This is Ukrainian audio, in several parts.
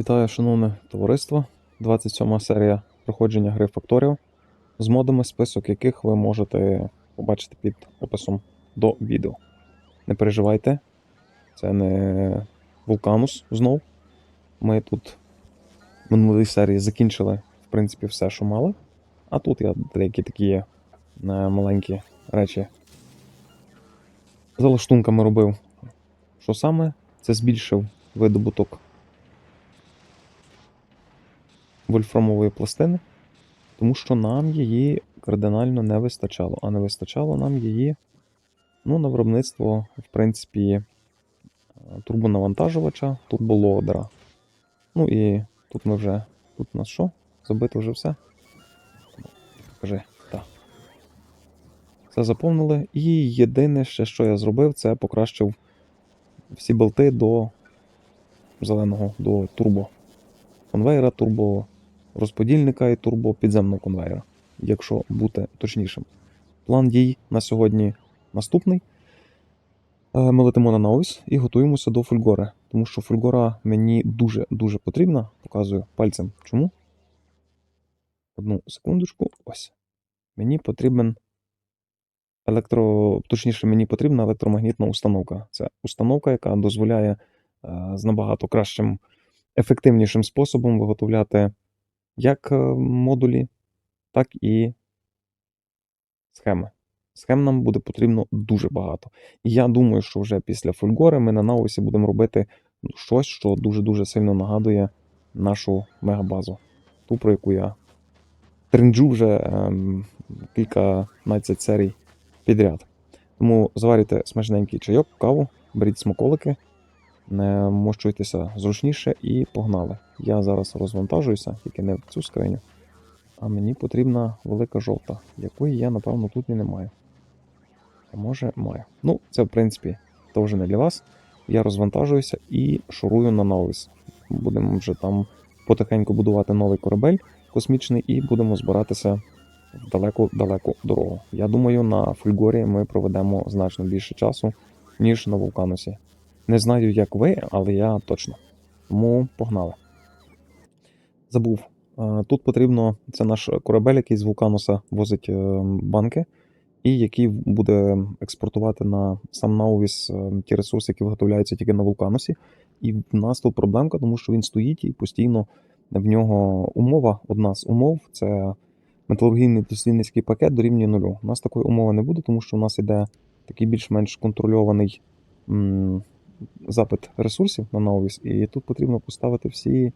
Вітаю, шановне товариство. 27 серія проходження гри Factorio з модами, список яких ви можете побачити під описом до відео. Не переживайте, це не Вулканус знов. Ми тут в минулій серії закінчили, в принципі, все, що мали. А тут я деякі такі е, маленькі речі за лаштунками робив. Що саме? Це збільшив видобуток вольфрамової пластини, тому що нам її кардинально не вистачало, а не вистачало нам її ну, на виробництво, в принципі, е, турбонавантажувача, турболоадера. Ну і тут ми вже. Тут у нас що? Забито вже все? Кажи, так. Все заповнили. І єдине ще, що я зробив, це покращив всі болти до зеленого, до турбо конвейера, турбо розподільника і турбо підземного конвейера, якщо бути точнішим. План дій на сьогодні наступний. Е, Ми летимо на Наус і готуємося до Фульгори, тому що Фульгора мені дуже-дуже потрібна. Показую пальцем чому. Одну секундочку. Ось. Мені потрібен електро, точніше, мені потрібна електромагнітна установка. Це установка, яка дозволяє е, з набагато кращим, ефективнішим способом виготовляти як е, модулі, так і схеми. Схем нам буде потрібно дуже багато. І я думаю, що вже після Фульгори ми на Наусі будемо робити ну, щось, що дуже-дуже сильно нагадує нашу мегабазу. Ту, про яку я тринджу вже ем, кільканадцять серій підряд. Тому зварюйте смачненький чайок, каву, беріть смаколики, мощуйтеся зручніше і погнали. Я зараз розвантажуюся, тільки не в цю скриню. А мені потрібна велика жовта, якої я, напевно, тут і не маю. А може, маю. Ну, це, в принципі, теж не для вас. Я розвантажуюся і шурую на Наувіс. Будемо вже там потихеньку будувати новий корабель космічний і будемо збиратися в далеку-далеку дорогу. Я думаю, на Фульгорі ми проведемо значно більше часу, ніж на Вулканусі. Не знаю, як ви, але я точно. Тому погнали. Забув. Е, Тут потрібно, це наш корабель, який з Вулкануса возить е, банки, і який буде експортувати на сам Наувіс е, ті ресурси, які виготовляються тільки на Вулканусі. І в нас тут проблемка, тому що він стоїть і постійно в нього умова, одна з умов це металургійний дослідницький пакет дорівнює нулю. У нас такої умови не буде, тому що у нас іде такий більш-менш контрольований запит ресурсів на Наувіс, і тут потрібно поставити всі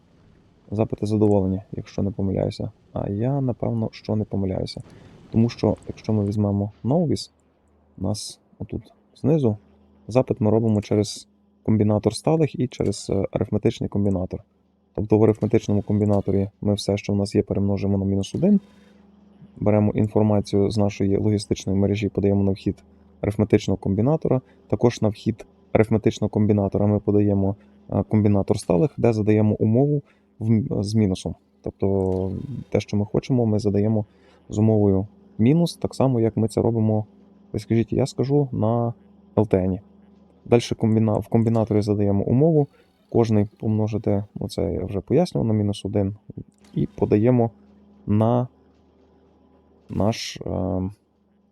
запити задоволення, якщо не помиляюся. А я напевно що не помиляюся. Тому що, якщо ми візьмемо Наувіс, у нас отут знизу запит ми робимо через комбінатор сталих і через е, арифметичний комбінатор. Тобто в арифметичному комбінаторі ми все, що в нас є, перемножимо на мінус 1, беремо інформацію з нашої логістичної мережі, подаємо на вхід арифметичного комбінатора. Також на вхід арифметичного комбінатора ми подаємо е, комбінатор сталих, де задаємо умову з мінусом. Тобто те, що ми хочемо, ми задаємо з умовою мінус, так само, як ми це робимо, ви скажіть, я скажу на LTN. Далі в комбінаторі задаємо умову, кожний помножити, це я вже пояснював, на мінус 1, і подаємо на наш е,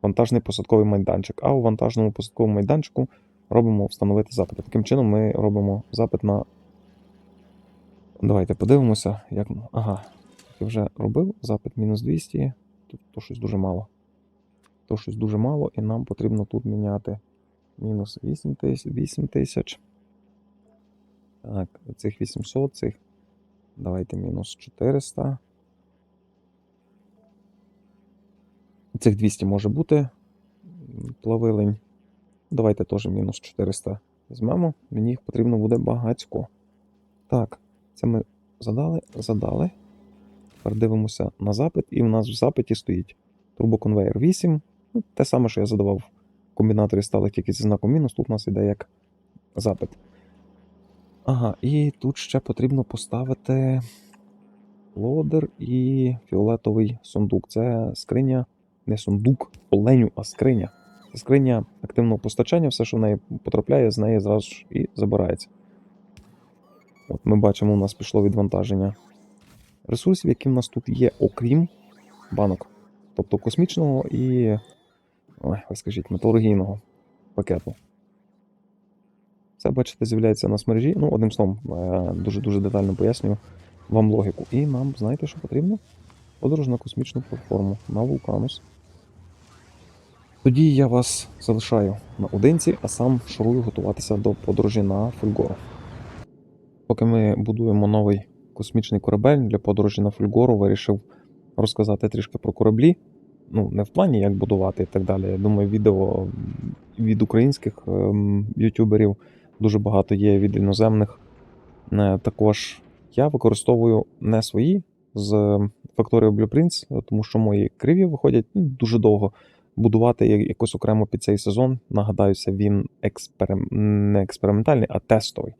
вантажний посадковий майданчик. А у вантажному посадковому майданчику робимо встановити запити. Таким чином ми робимо запит на. Давайте подивимося, як. Ага, я вже робив запит мінус 200. Тут то щось дуже мало. То щось дуже мало, і нам потрібно тут міняти мінус 8 тисяч. Так, цих 800, цих. Давайте мінус 400. Цих 200 може бути. Плавилень. Давайте теж мінус 400 візьмемо. Мені їх потрібно буде багатько. Так, це ми задали, задали. Тепер дивимося на запит, і в нас в запиті стоїть турбоконвейер 8. Ну, те саме, що я задавав в комбінаторі сталих тільки зі знаком мінус, тут у нас іде як запит. Ага, і тут ще потрібно поставити лодер і фіолетовий сундук. Це скриня, не сундук, оленю, а скриня. Скриня активного постачання, все, що в неї потрапляє, з неї зразу ж і забирається. От ми бачимо, у нас пішло відвантаження ресурсів, які в нас тут є, окрім банок. Тобто космічного і, ой, скажіть, металургійного пакету. Це, бачите, з'являється у нас мережі. Ну, одним словом, дуже-дуже детально пояснюю вам логіку. І нам, знаєте, що потрібно? Подорож на космічну платформу на Вулканус. Тоді я вас залишаю наодинці, а сам шурую готуватися до подорожі на Фульгору. Поки ми будуємо новий космічний корабель для подорожі на Фульгору, вирішив розказати трішки про кораблі. Ну, не в плані як будувати і так далі. Я думаю, відео від українських ем, ютуберів дуже багато є від іноземних. Е, Також я використовую не свої з Factorio Blueprints, тому що мої криві виходять ну, дуже довго. Будувати якось окремо під цей сезон. Нагадаюся, він експерим... не експериментальний, а тестовий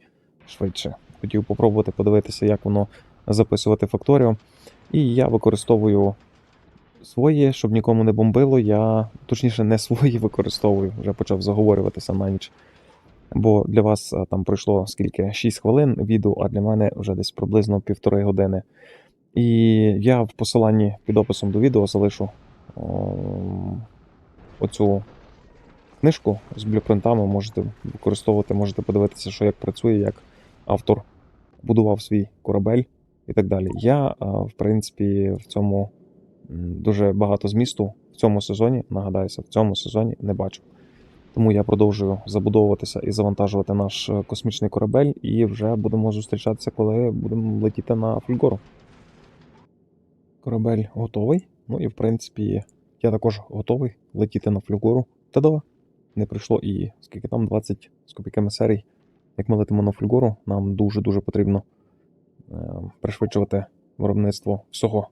швидше. Хотів попробувати подивитися, як воно записувати Factorio. І я використовую свої, щоб нікому не бомбило. Я точніше не свої використовую, вже почав заговорюватися на ніч. Бо для вас там пройшло скільки 6 хвилин відео, а для мене вже десь приблизно півтори години. І я в посиланні під описом до відео залишу о, оцю книжку з блюпринтами. Можете використовувати, можете подивитися, що як працює, як автор будував свій корабель і так далі. Я, в принципі, в цьому дуже багато змісту в цьому сезоні, нагадаюся, в цьому сезоні не бачу. Тому я продовжую забудовуватися і завантажувати наш е, космічний корабель, і вже будемо зустрічатися, коли будемо летіти на Фульгору. Корабель готовий. Ну і в принципі, я також готовий летіти на Фульгору. Та-да! Не прийшло і скільки там 20 з копійками серій. Як ми летимо на Фульгору, нам дуже-дуже потрібно е, пришвидшувати виробництво всього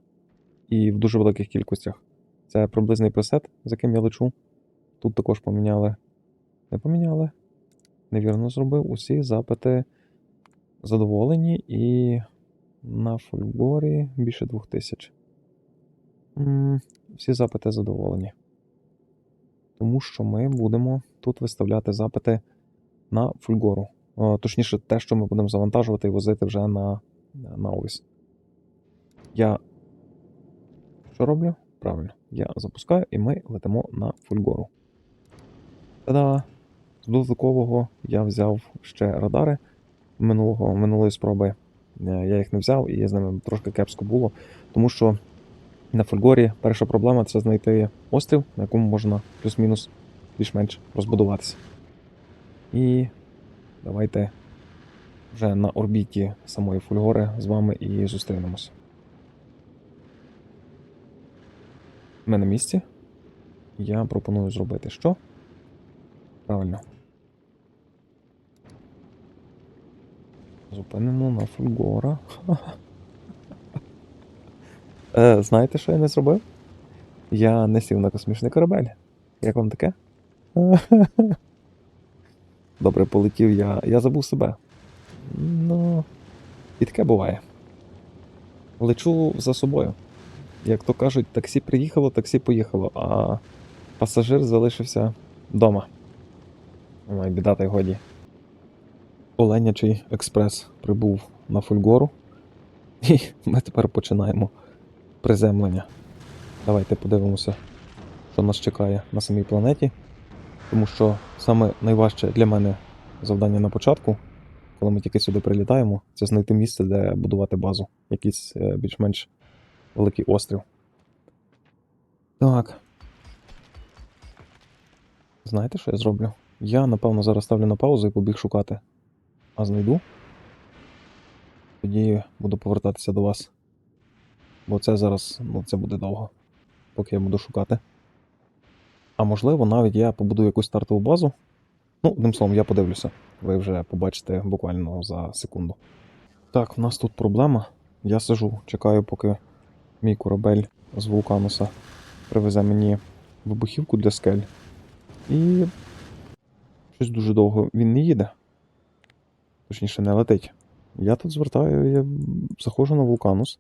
і в дуже великих кількостях. Це приблизний пресет, з яким я лечу. Тут також поміняли. Не поміняли. Невірно зробив. Усі запити задоволені і на Фульгорі більше 2000. Всі запити задоволені. Тому що ми будемо тут виставляти запити на Фульгору. Точніше, те, що ми будемо завантажувати і возити вже на, на Овіс. Я що роблю? Правильно, я запускаю і ми летимо на Фульгору. Та-да! З додаткового я взяв ще радари минулого, минулої спроби. Е, Я їх не взяв і з ними трошки кепсько було, тому що на Фульгорі перша проблема це знайти острів, на якому можна плюс-мінус більш-менш розбудуватися. І давайте вже на орбіті самої Фульгори з вами і зустрінемось. Ми на місці. Я пропоную зробити що? Правильно. Зупинено на Фульгора. Е, знаєте, що я не зробив? Я не сів на космічний корабель. Як вам таке? Добре, полетів я. Я забув себе. Ну. І таке буває. Лечу за собою. Як то кажуть, таксі приїхало, таксі поїхало, а пасажир залишився вдома. Ой, біда та й годі. Оленячий експрес прибув на Фульгору. І ми тепер починаємо приземлення. Давайте подивимося, що нас чекає на самій планеті. Тому що саме найважче для мене завдання на початку, коли ми тільки сюди прилітаємо, це знайти місце, де будувати базу. Якийсь е, більш-менш великий острів. Так. Знаєте, що я зроблю? Я, напевно, зараз ставлю на паузу і побіг шукати. А знайду. Тоді буду повертатися до вас. Бо це зараз, ну, це буде довго, поки я буду шукати. А можливо, навіть я побудую якусь стартову базу. Ну, одним словом, я подивлюся. Ви вже побачите буквально за секунду. Так, в нас тут проблема. Я сижу, чекаю, поки мій корабель з вулкануса привезе мені вибухівку для скель. І щось дуже довго він не їде. Точніше, не летить. Я тут звертаю, я заходжу на вулканус,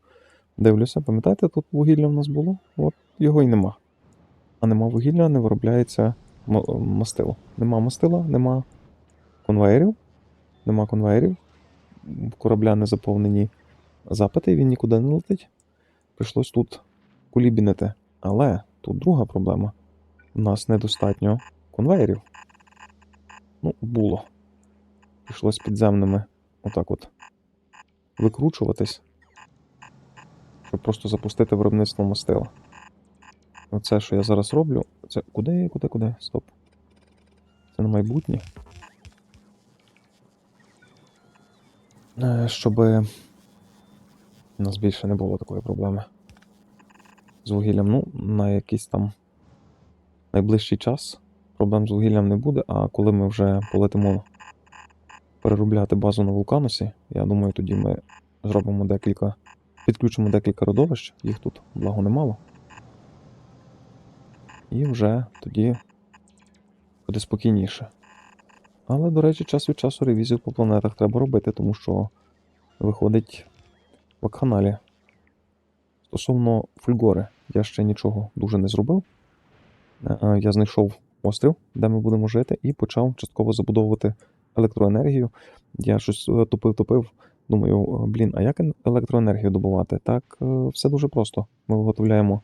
дивлюся, пам'ятаєте, тут вугілля в нас було? От його й нема. А нема вугілля, не виробляється мастило. Нема мастила, нема конвеєрів. Нема конвеєрів. корабля не заповнені запити, він нікуди не летить. Прийшлось тут кулібінити. Але тут друга проблема. У нас недостатньо конвейерів. Ну, було. Прийшлось підземними отак от викручуватись, щоб просто запустити виробництво мастила. Оце, що я зараз роблю, це куди, куди, куди? Стоп. Це на майбутнє. Е, Щоб у нас більше не було такої проблеми. З вугіллям, ну, на якийсь там найближчий час проблем з вугіллям не буде, а коли ми вже полетимо переробляти базу на вулканусі, я думаю, тоді ми зробимо декілька, підключимо декілька родовищ, їх тут, благо, немало. І вже тоді буде спокійніше. Але, до речі, час від часу ревізію по планетах треба робити, тому що виходить в вакханалія. Стосовно Фульгори, я ще нічого дуже не зробив. Е, Я знайшов острів, де ми будемо жити, і почав частково забудовувати електроенергію. Я щось топив-топив. Думаю, блін, а як електроенергію добувати? Так, е, все дуже просто. Ми виготовляємо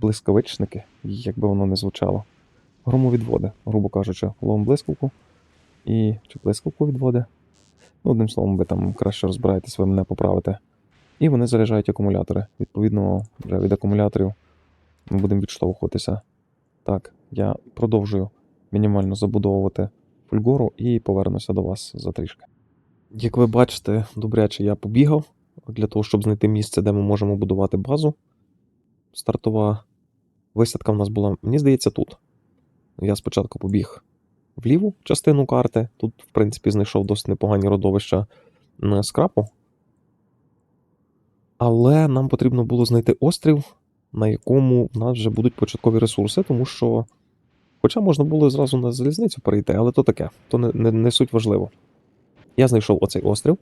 блискавичники, як би воно не звучало. Громовідводи, грубо кажучи, ловимо блискавку і чи блискавку відводи. Ну, одним словом, ви там краще розбираєтесь, ви мене поправите. І вони заряджають акумулятори. Відповідно, вже від акумуляторів ми будемо відштовхуватися. Так, я продовжую мінімально забудовувати фульгору і повернуся до вас за трішки. Як ви бачите, добряче я побігав для того, щоб знайти місце, де ми можемо будувати базу. Стартова висадка в нас була, мені здається, тут. Я спочатку побіг в ліву частину карти. Тут, в принципі, знайшов досить непогані родовища скрапу. Але нам потрібно було знайти острів, на якому в нас вже будуть початкові ресурси, тому що. Хоча можна було зразу на залізницю перейти, але то таке, то не, не, не суть важливо. Я знайшов оцей острів.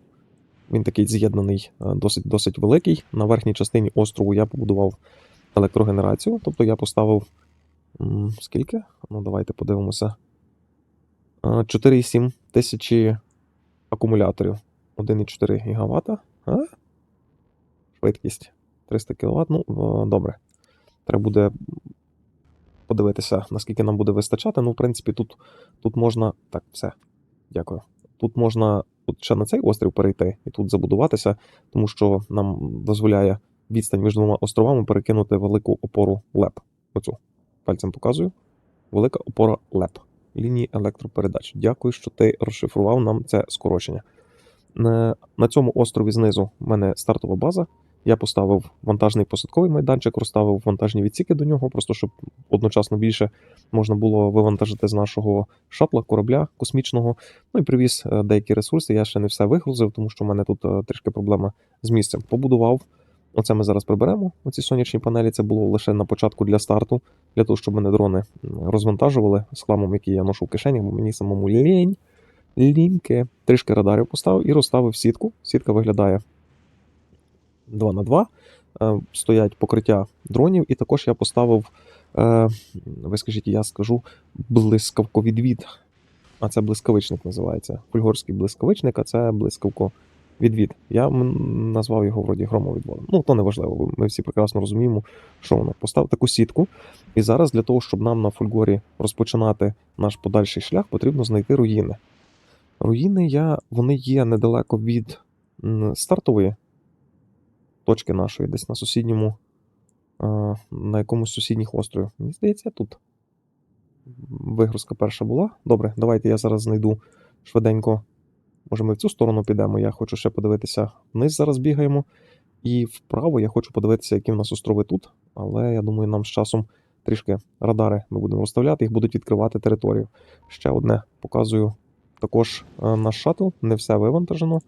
Він такий з'єднаний, е, досить досить великий. На верхній частині острову я побудував електрогенерацію. Тобто я поставив. Скільки? Ну, давайте подивимося. Е, 4,7 тисячі акумуляторів. 1,4 ГВт. Швидкість 300 кВт. Ну, е, добре. Треба буде подивитися, наскільки нам буде вистачати. Ну, в принципі, тут, тут можна. Так, все. Дякую. Тут можна от ще на цей острів перейти і тут забудуватися, тому що нам дозволяє відстань між двома островами перекинути велику опору ЛЕП. Оцю пальцем показую. Велика опора ЛЕП. Лінії електропередач. Дякую, що ти розшифрував нам це скорочення. Е, На цьому острові знизу в мене стартова база. Я поставив вантажний посадковий майданчик, розставив вантажні відсіки до нього, просто щоб одночасно більше можна було вивантажити з нашого шатла, корабля космічного. Ну і привіз е, деякі ресурси. Я ще не все вигрузив, тому що в мене тут е, трішки проблема з місцем. Побудував. Оце ми зараз приберемо. Оці сонячні панелі. Це було лише на початку для старту, для того, щоб мене дрони розвантажували з хламом, який я ношу в кишені, бо мені самому лінь. Ліньки. Трішки радарів поставив і розставив сітку. Сітка виглядає 2 на 2 Е, Стоять покриття дронів, і також я поставив, е, ви скажіть, я скажу, блискавковідвід. А це блискавичник називається. Фульгорський блискавичник, а це блискавковідвід. Я назвав його вроді громовідводом. Ну, то не важливо. Ми всі прекрасно розуміємо, що воно. Постав таку сітку. І зараз для того, щоб нам на Фульгорі розпочинати наш подальший шлях, потрібно знайти руїни. Руїни я, вони є недалеко від стартової точки нашої, десь на сусідньому, е, на якомусь сусідніх острові. Мені здається, тут вигрузка перша була. Добре, давайте я зараз знайду швиденько. Може, ми в цю сторону підемо. Я хочу ще подивитися. Вниз зараз бігаємо. І вправо я хочу подивитися, які в нас острови тут. Але я думаю, нам з часом трішки радари ми будемо розставляти, їх будуть відкривати територію. Ще одне показую також е, наш шаттл, не все вивантажено.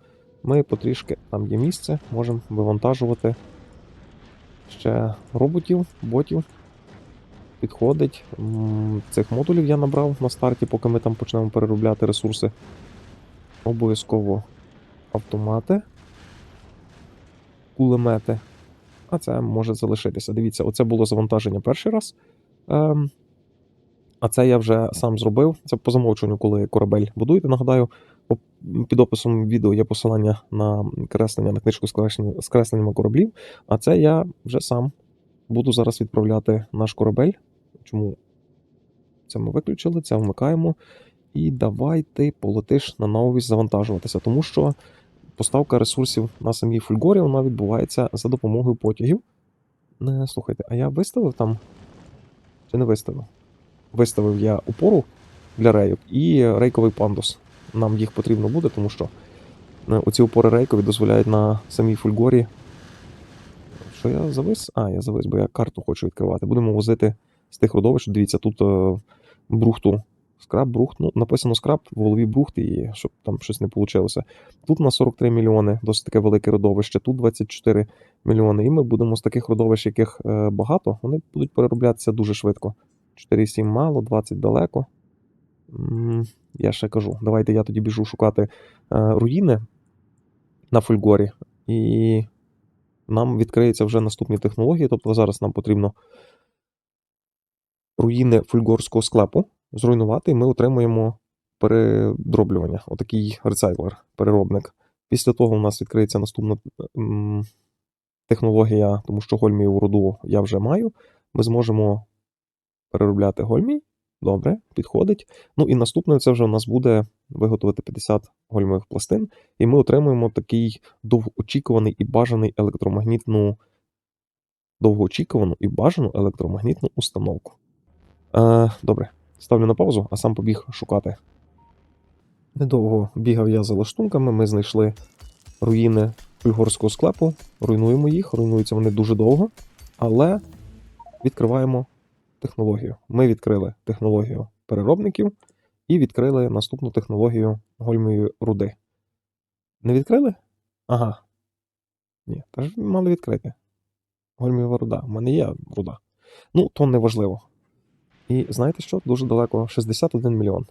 Ми потрішки, там є місце, можемо вивантажувати ще роботів, ботів. Підходить. Цих модулів я набрав на старті, поки ми там почнемо переробляти ресурси. Обов'язково автомати, кулемети. А це може залишитися. Дивіться, оце було завантаження перший раз. Ем, А це я вже сам зробив. Це по замовчуванню, коли корабель будуєте. Нагадаю, під описом відео є посилання на креслення на книжку з кресленнями кораблів. А це я вже сам буду зараз відправляти наш корабель. Чому це ми виключили, це вмикаємо. І давай ти полетиш на новість завантажуватися, тому що поставка ресурсів на самій Фульгорі вона відбувається за допомогою потягів. Не, слухайте, а я виставив там? Чи не виставив? Виставив я опору для рейок і рейковий пандус. Нам їх потрібно буде, тому що е, оці опори рейкові дозволяють на самій Фульгорі. Що я завис? А, я завис, бо я карту хочу відкривати. Будемо возити з тих родовищ. Дивіться, тут е, брухту. Скраб, брухт. Ну, написано скраб, в голові брухт, і щоб там щось не вийшло. Тут на 43 мільйони, досить таке велике родовище, тут 24 мільйони. І ми будемо з таких родовищ, яких е, багато, вони будуть перероблятися дуже швидко. 4,7 мало, 20 далеко. Я ще кажу, давайте я тоді біжу шукати е, руїни на Фульгорі, і нам відкриються вже наступні технології. Тобто зараз нам потрібно руїни фульгорського склепу зруйнувати, і ми отримуємо передроблювання. Отакий рецайклер, переробник. Після того у нас відкриється наступна технологія, тому що гольмієву руду я вже маю. Ми зможемо переробляти гольмій. Добре, підходить. Ну і наступне це вже у нас буде виготовити 50 гольмових пластин, і ми отримуємо такий довгоочікуваний і бажаний електромагнітну, довгоочікувану і бажану електромагнітну установку. Е, добре, ставлю на паузу, а сам побіг шукати. Недовго бігав я за лаштунками, ми знайшли руїни фульгорського склепу, руйнуємо їх, руйнуються вони дуже довго, але відкриваємо технологію. Ми відкрили технологію переробників і відкрили наступну технологію гольмової руди. Не відкрили? Ага. Ні, та ж мали відкрити. Гольмієва руда. У мене є руда. Ну, то не важливо. І знаєте що? Дуже далеко 61 мільйон.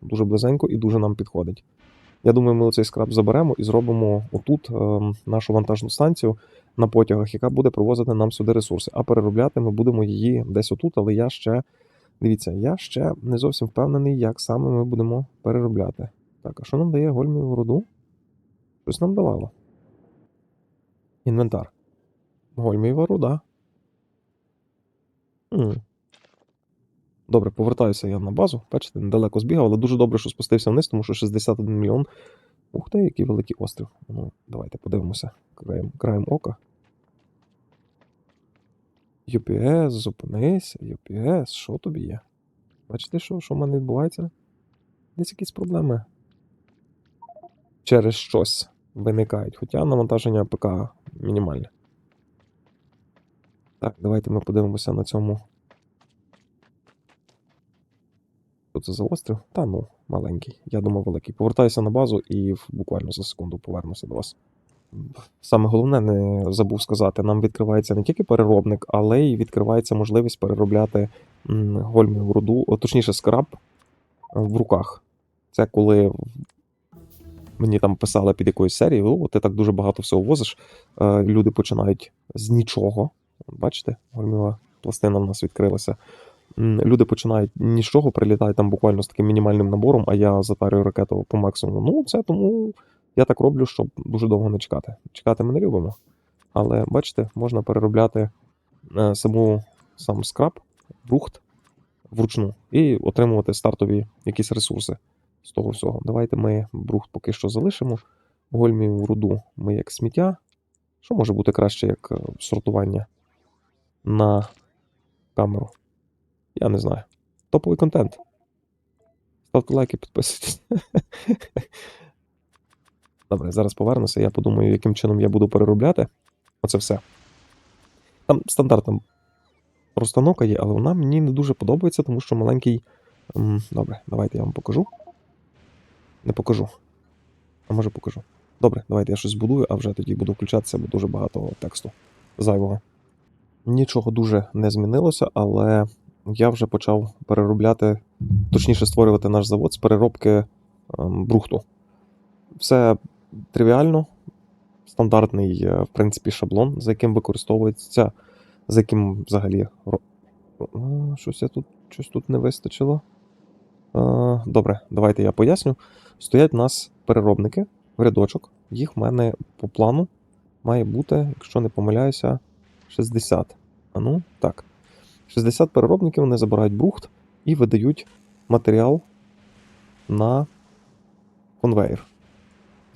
Дуже близенько і дуже нам підходить. Я думаю, ми оцей скраб заберемо і зробимо отут ем, нашу вантажну станцію на потягах, яка буде привозити нам сюди ресурси. А переробляти ми будемо її десь отут, але я ще. Дивіться, я ще не зовсім впевнений, як саме ми будемо переробляти. Так, а що нам дає гольміву руду? Щось нам давало. Інвентар. Гольмієва руда. Добре, повертаюся я на базу. Бачите, недалеко збігав, але дуже добре, що спустився вниз, тому що 61 мільйон. Ух ти, який великий острів. Ну, давайте подивимося краєм, краєм ока. UPS, зупинися, UPS, що тобі є? Бачите, що, що в мене відбувається? Десь якісь проблеми. Через щось виникають, хоча навантаження ПК мінімальне. Так, давайте ми подивимося на цьому. Що це за острів? Та ну, маленький. Я думав, великий. Повертаюся на базу і буквально за секунду повернуся до вас. Саме головне, не забув сказати, нам відкривається не тільки переробник, але й відкривається можливість переробляти м, гольміву руду, точніше, скраб е, в руках. Це коли мені там писали під якоюсь серією, ти так дуже багато всього возиш. Е, Люди починають з нічого. Бачите, гольміва пластина в нас відкрилася. Люди починають ні з чого, прилітають там буквально з таким мінімальним набором, а я затарюю ракету по максимуму. Ну, це тому я так роблю, щоб дуже довго не чекати. Чекати ми не любимо. Але бачите, можна переробляти е, саму сам скраб, брухт вручну і отримувати стартові якісь ресурси з того всього. Давайте ми брухт поки що залишимо. Гольміву руду ми як сміття. Що може бути краще, як е, сортування на камеру? Я не знаю. Топовий контент. Ставте лайки, підписуйтесь. Добре, зараз повернуся. Я подумаю, яким чином я буду переробляти. Оце все. Там стандартна розстановка є, але вона мені не дуже подобається, тому що маленький. Добре, давайте я вам покажу. Не покажу. А може покажу. Добре, давайте я щось збудую, а вже тоді буду включатися, бо дуже багато тексту зайвого. Нічого дуже не змінилося, але я вже почав переробляти, точніше створювати наш завод з переробки ем, брухту. Все тривіально, стандартний, в принципі, шаблон, за яким використовується, за яким взагалі Щось я тут, щось тут не вистачило. Добре, давайте я поясню. Стоять у нас переробники в рядочок. Їх в мене по плану має бути, якщо не помиляюся, 60. А ну, так. 60 переробників вони забирають брухт і видають матеріал на конвейер.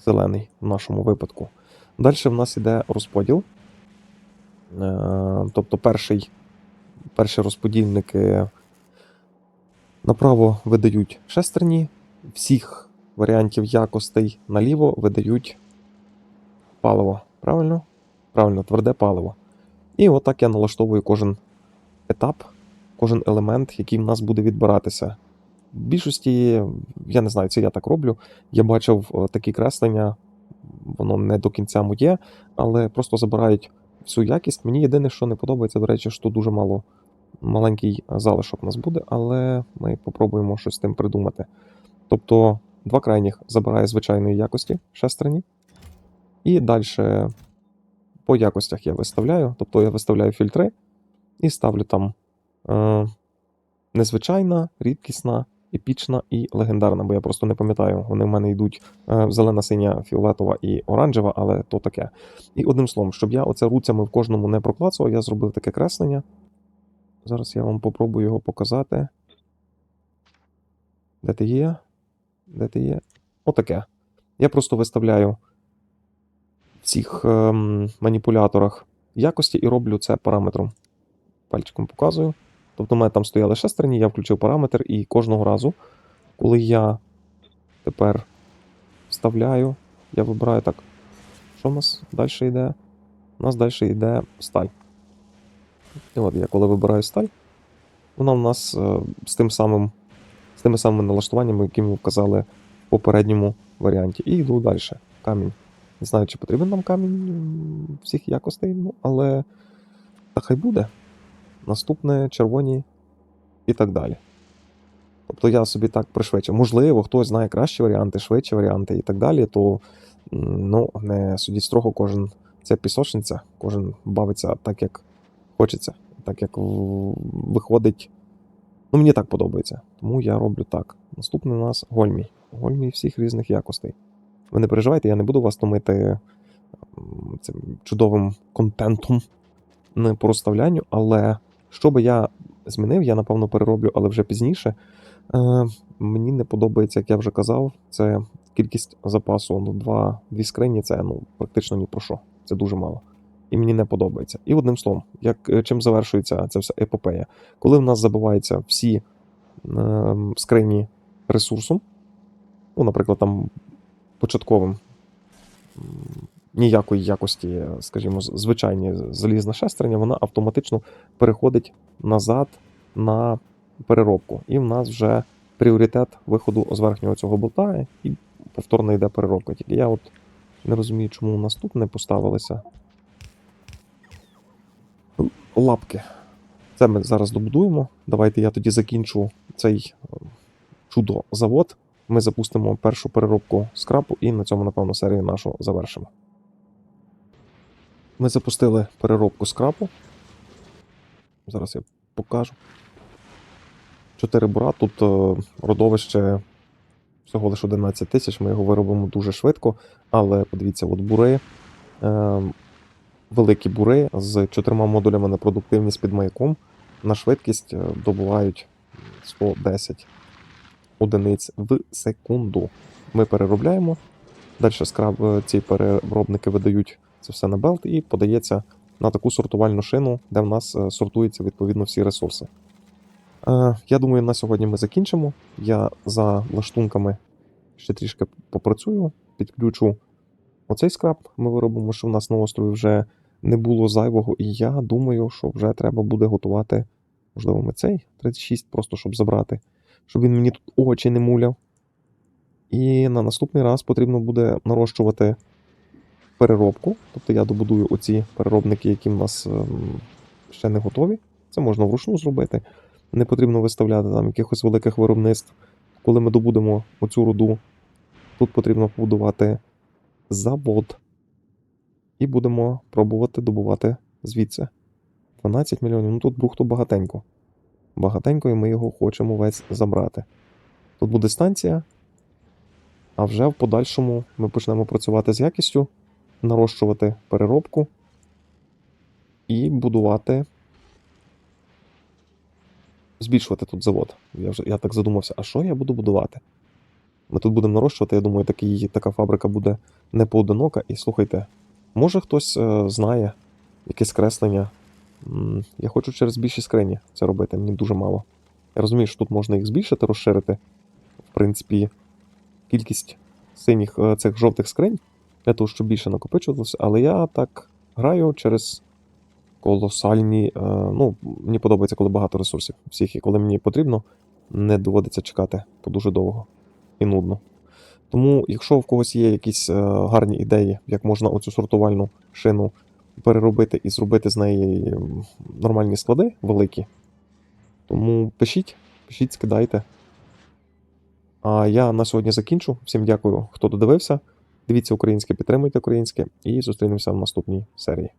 Зелений в нашому випадку. Далі в нас іде розподіл. Е, Тобто перший, перші розподільники направо видають шестерні, всіх варіантів якостей наліво видають паливо. Правильно? Правильно, тверде паливо. І отак я налаштовую кожен етап, кожен елемент, який в нас буде відбиратися. В більшості, я не знаю, це я так роблю. Я бачив е, такі креслення, воно не до кінця моє, але просто забирають всю якість. Мені єдине, що не подобається, до речі, що дуже мало маленький залишок у нас буде, але ми попробуємо щось з тим придумати. Тобто, два крайніх забирає звичайної якості шестерні, і далі по якостях я виставляю. Тобто я виставляю фільтри і ставлю там е, незвичайна, рідкісна, епічна і легендарна, бо я просто не пам'ятаю. Вони в мене йдуть е, зелена, синя, фіолетова і оранжева, але то таке. І одним словом, щоб я оце руцями в кожному не проклацував, я зробив таке креслення. Зараз я вам попробую його показати. Де ти є? Де ти є? Отаке. Я просто виставляю в цих ем, маніпуляторах якості і роблю це параметром. Пальчиком показую. Тобто, у мене там стояли шестерні, я включив параметр, і кожного разу, коли я тепер вставляю, я вибираю так. Що в нас далі йде? У нас далі йде сталь. І от я коли вибираю сталь, вона в нас е, з тим самим, з тими самими налаштуваннями, які ми вказали в попередньому варіанті. І йду далі. Камінь. Не знаю, чи потрібен нам камінь всіх якостей, ну, але та хай буде. Наступне червоні і так далі. Тобто я собі так пришвидшив. Можливо, хтось знає кращі варіанти, швидші варіанти і так далі, то ну, не судіть строго, кожен це пісочниця, кожен бавиться так, як хочеться, так як виходить. Ну, мені так подобається. Тому я роблю так. Наступний у нас гольмій. Гольмій всіх різних якостей. Ви не переживайте, я не буду вас томити цим чудовим контентом не по розставлянню, але що би я змінив, я напевно перероблю, але вже пізніше. Е, мені не подобається, як я вже казав, це кількість запасу. Ну, два, дві скрині це ну, практично ні про що. Це дуже мало. І мені не подобається. І одним словом, як, е, чим завершується ця вся епопея? Коли в нас забиваються всі е, скрині ресурсом, ну, наприклад, там початковим ніякої якості, скажімо, звичайні залізне шестерня, вона автоматично переходить назад на переробку. І в нас вже пріоритет виходу з верхнього цього болта, і повторно йде переробка. Тільки я от не розумію, чому у нас тут не поставилися лапки. Це ми зараз добудуємо. Давайте я тоді закінчу цей е, чудо-завод. Ми запустимо першу переробку скрапу і на цьому, напевно, серію нашу завершимо. Ми запустили переробку скрапу. Зараз я покажу. Чотири бура. Тут е, родовище всього лише 11 тисяч. Ми його виробимо дуже швидко. Але подивіться, от бури. Е, великі бури з чотирма модулями на продуктивність під маяком на швидкість е, добувають 110 одиниць в секунду. Ми переробляємо. Далі скраб, ці переробники видають це все на белт і подається на таку сортувальну шину, де в нас е, сортуються відповідно всі ресурси. Е, Я думаю, на сьогодні ми закінчимо. Я за лаштунками ще трішки попрацюю, підключу оцей скраб. Ми виробимо, що в нас на острові вже не було зайвого, і я думаю, що вже треба буде готувати, можливо, ми цей 36, просто щоб забрати, щоб він мені тут очі не муляв. І на наступний раз потрібно буде нарощувати переробку. Тобто я добудую оці переробники, які в нас ем, ще не готові. Це можна вручну зробити. Не потрібно виставляти там якихось великих виробництв. Коли ми добудемо оцю руду, тут потрібно побудувати завод. І будемо пробувати добувати звідси. 12 мільйонів. Ну тут брухту багатенько. багатенько, і ми його хочемо весь забрати. Тут буде станція, а вже в подальшому ми почнемо працювати з якістю, нарощувати переробку і будувати. Збільшувати тут завод. Я вже я так задумався, а що я буду будувати? Ми тут будемо нарощувати, я думаю, такий, така фабрика буде не поодинока. І слухайте, може хтось е, знає якесь креслення. Я хочу через більші скрині це робити, мені дуже мало. Я розумію, що тут можна їх збільшити, розширити. В принципі, кількість синіх е, цих жовтих скринь для того, щоб більше накопичувалося, але я так граю через колосальні. е, Ну, мені подобається, коли багато ресурсів всіх, і коли мені потрібно, не доводиться чекати по дуже довго і нудно. Тому, якщо в когось є якісь е, гарні ідеї, як можна оцю сортувальну шину переробити і зробити з неї нормальні склади великі, тому пишіть, пишіть, скидайте. А я на сьогодні закінчу. Всім дякую, хто додивився. Дивіться українське, підтримуйте українське, і зустрінемося в наступній серії.